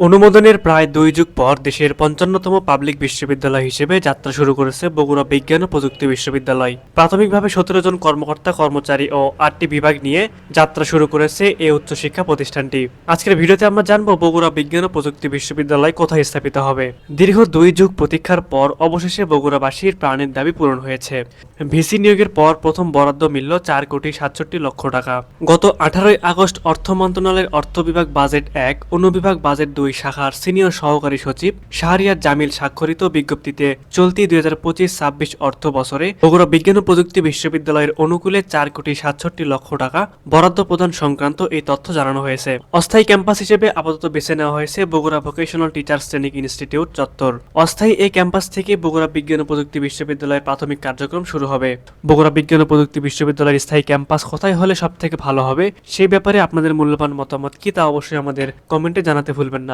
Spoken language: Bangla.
অনুমোদনের প্রায় দুই যুগ পর দেশের পঞ্চান্নতম পাবলিক বিশ্ববিদ্যালয় হিসেবে যাত্রা শুরু করেছে বগুড়া বিজ্ঞান ও প্রযুক্তি বিশ্ববিদ্যালয়। প্রাথমিকভাবে সতেরো জন কর্মকর্তা, কর্মচারী ও আটটি বিভাগ নিয়ে যাত্রা শুরু করেছে এই উচ্চশিক্ষা প্রতিষ্ঠানটি। আজকের ভিডিওতে আমরা জানব বগুড়া বিজ্ঞান ও প্রযুক্তি বিশ্ববিদ্যালয় কোথায় স্থাপিত হবে। দীর্ঘ দুই যুগ প্রতীক্ষার পর অবশেষে বগুড়াবাসীর প্রাণের দাবি পূরণ হয়েছে। ভিসি নিয়োগের পর প্রথম বরাদ্দ মিলল চার কোটি সাতষট্টি লক্ষ টাকা। গত আঠারোই আগস্ট অর্থ মন্ত্রণালয়ের অর্থ বিভাগ বাজেট এক অনুবিভাগ বাজেট দুই শাখার সিনিয়র সহকারী সচিব শাহরিয়ার জামিল স্বাক্ষরিত বিজ্ঞপ্তিতে চলতি দুই হাজার পঁচিশ ছাব্বিশ অর্থ বছরে বগুড়া বিজ্ঞান ও প্রযুক্তি বিশ্ববিদ্যালয়ের অনুকূলে চার কোটি সাতষট্টি লক্ষ টাকা বরাদ্দ প্রদান সংক্রান্ত এই তথ্য জানানো হয়েছে। অস্থায়ী ক্যাম্পাস হিসেবে আপাতত বেছে নেওয়া হয়েছে Bogura vocational teachers training institute চত্বর। অস্থায়ী এই ক্যাম্পাস থেকে বগুড়া বিজ্ঞান ও প্রযুক্তি বিশ্ববিদ্যালয়ের প্রাথমিক কার্যক্রম শুরু হবে। বগুড়া বিজ্ঞান ও প্রযুক্তি বিশ্ববিদ্যালয়ের স্থায়ী ক্যাম্পাস কোথায় হলে সব থেকে ভালো হবে সেই ব্যাপারে আপনাদের মূল্যবান মতামত কি তা অবশ্যই আমাদের কমেন্টে জানাতে ভুলবেন না।